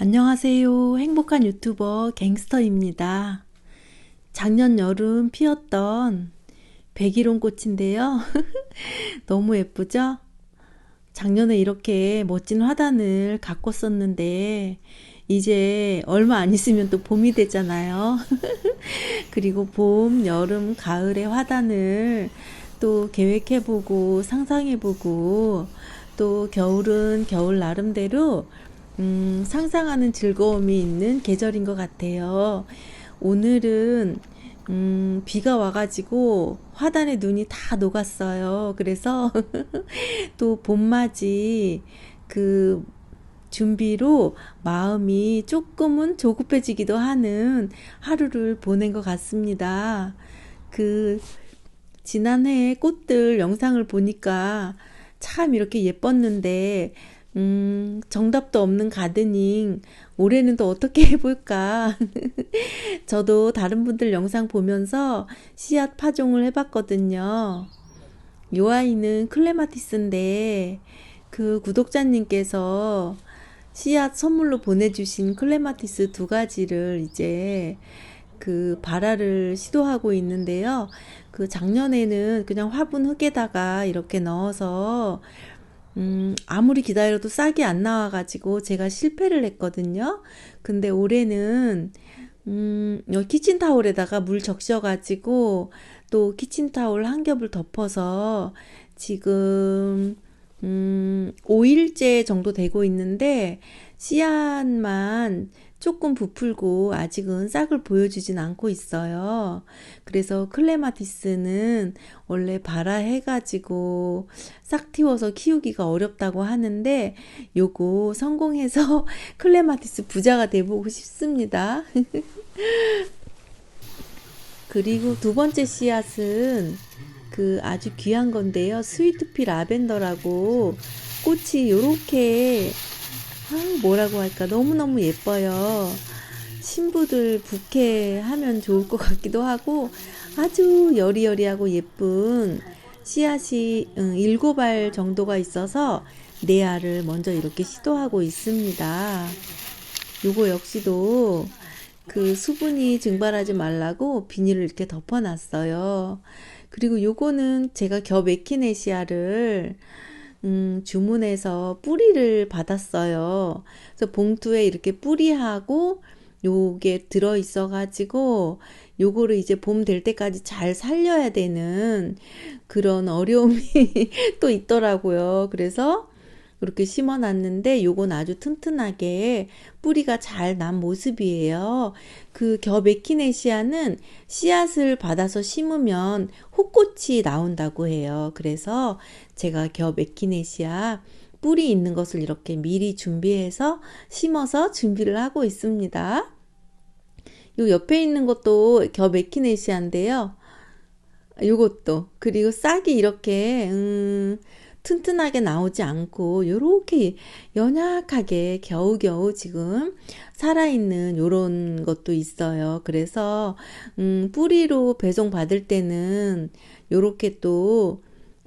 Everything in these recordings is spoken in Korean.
안녕하세요. 행복한 유튜버 갱스터입니다. 작년 여름 피었던 백일홍 꽃인데요. 너무 예쁘죠? 작년에 이렇게 멋진 화단을 가꿨었는데 이제 얼마 안 있으면 또 봄이 되잖아요. 그리고 봄, 여름, 가을의 화단을 또 계획해보고 상상해보고 또 겨울은 겨울 나름대로 음, 상상하는 즐거움이 있는 계절인 것 같아요. 오늘은 음, 비가 와가지고 화단에 눈이 다 녹았어요. 그래서 또 봄맞이 그 준비로 마음이 조금은 조급해지기도 하는 하루를 보낸 것 같습니다. 그 지난해에 꽃들 영상을 보니까 참 이렇게 예뻤는데 음, 정답도 없는 가드닝. 올해는 또 어떻게 해볼까? 저도 다른 분들 영상 보면서 씨앗 파종을 해봤거든요. 요 아이는 클레마티스인데, 그 구독자님께서 씨앗 선물로 보내주신 클레마티스 두 가지를 이제 그 발화를 시도하고 있는데요. 그 작년에는 그냥 화분 흙에다가 이렇게 넣어서 음, 아무리 기다려도 싹이 안 나와가지고 제가 실패를 했거든요. 근데 올해는, 음, 키친타올에다가 물 적셔가지고 또 키친타올 한 겹을 덮어서 지금, 음, 5일째 정도 되고 있는데 씨앗만 조금 부풀고 아직은 싹을 보여주진 않고 있어요. 그래서 클레마티스는 원래 발화해가지고 싹 틔워서 키우기가 어렵다고 하는데 요거 성공해서 클레마티스 부자가 돼보고 싶습니다. 그리고 두 번째 씨앗은 그 아주 귀한 건데요. 스위트피 라벤더라고 꽃이 요렇게 아, 뭐라고 할까 너무너무 예뻐요. 신부들 부케 하면 좋을 것 같기도 하고 아주 여리여리하고 예쁜 씨앗이 응, 일곱 알 정도가 있어서 네 알을 먼저 이렇게 시도하고 있습니다. 요거 역시도 그 수분이 증발하지 말라고 비닐을 이렇게 덮어놨어요. 그리고 요거는 제가 겹 에키네시아를 음, 주문해서 뿌리를 받았어요. 그래서 봉투에 이렇게 뿌리하고 요게 들어 있어 가지고 요거를 이제 봄 될 때까지 잘 살려야 되는 그런 어려움이 또 있더라고요. 그래서 이렇게 심어 놨는데 요건 아주 튼튼하게 뿌리가 잘 난 모습이에요. 그 겹에키네시아는 씨앗을 받아서 심으면 호꽃이 나온다고 해요. 그래서 제가 겹에키네시아 뿌리 있는 것을 이렇게 미리 준비해서 심어서 준비를 하고 있습니다. 요 옆에 있는 것도 겹에키네시아인데요. 요것도 그리고 싹이 이렇게 음, 튼튼하게 나오지 않고 요렇게 연약하게 겨우겨우 지금 살아있는 요런 것도 있어요. 그래서 음, 뿌리로 배송 받을 때는 요렇게 또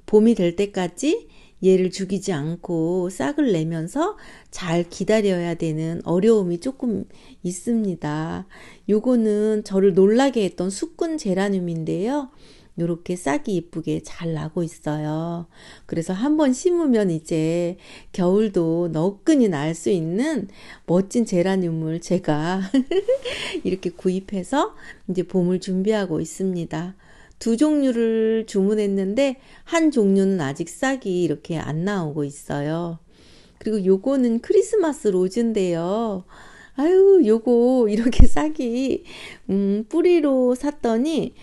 봄이 될 때까지 얘를 죽이지 않고 싹을 내면서 잘 기다려야 되는 어려움이 조금 있습니다. 요거는 저를 놀라게 했던 숙군 제라늄인데요. 요렇게 싹이 이쁘게 잘 나고 있어요. 그래서 한번 심으면 이제 겨울도 너끈히 날 수 있는 멋진 제라늄을 제가 이렇게 구입해서 이제 봄을 준비하고 있습니다. 두 종류를 주문했는데 한 종류는 아직 싹이 이렇게 안 나오고 있어요. 그리고 요거는 크리스마스 로즈인데요. 아유, 요거 이렇게 싹이 음, 뿌리로 샀더니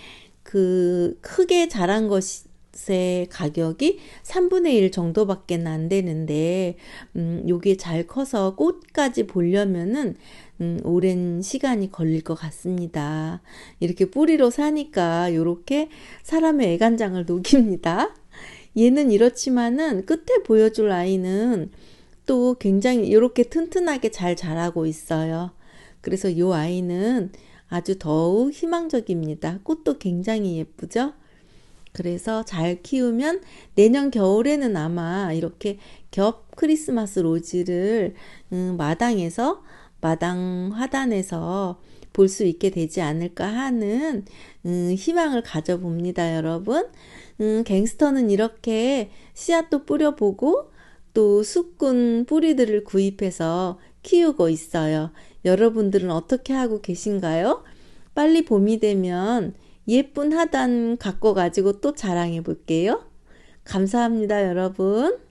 그 크게 자란 것의 가격이 3분의 1 정도밖에 안 되는데 음 요게 잘 커서 꽃까지 보려면은 음, 오랜 시간이 걸릴 것 같습니다. 이렇게 뿌리로 사니까 요렇게 사람의 애간장을 녹입니다. 얘는 이렇지만은 끝에 보여줄 아이는 또 굉장히 이렇게 튼튼하게 잘 자라고 있어요. 그래서 요 아이는 아주 더욱 희망적입니다. 꽃도 굉장히 예쁘죠? 그래서 잘 키우면 내년 겨울에는 아마 이렇게 겹 크리스마스 로즈를 음, 마당에서 마당 화단에서 볼 수 있게 되지 않을까 하는 음, 희망을 가져봅니다, 여러분. 음, 갱스터는 이렇게 씨앗도 뿌려보고 또 수꾼 뿌리들을 구입해서 키우고 있어요. 여러분들은 어떻게 하고 계신가요? 빨리 봄이 되면 예쁜 하단 갖고 가지고 또 자랑해 볼게요. 감사합니다, 여러분.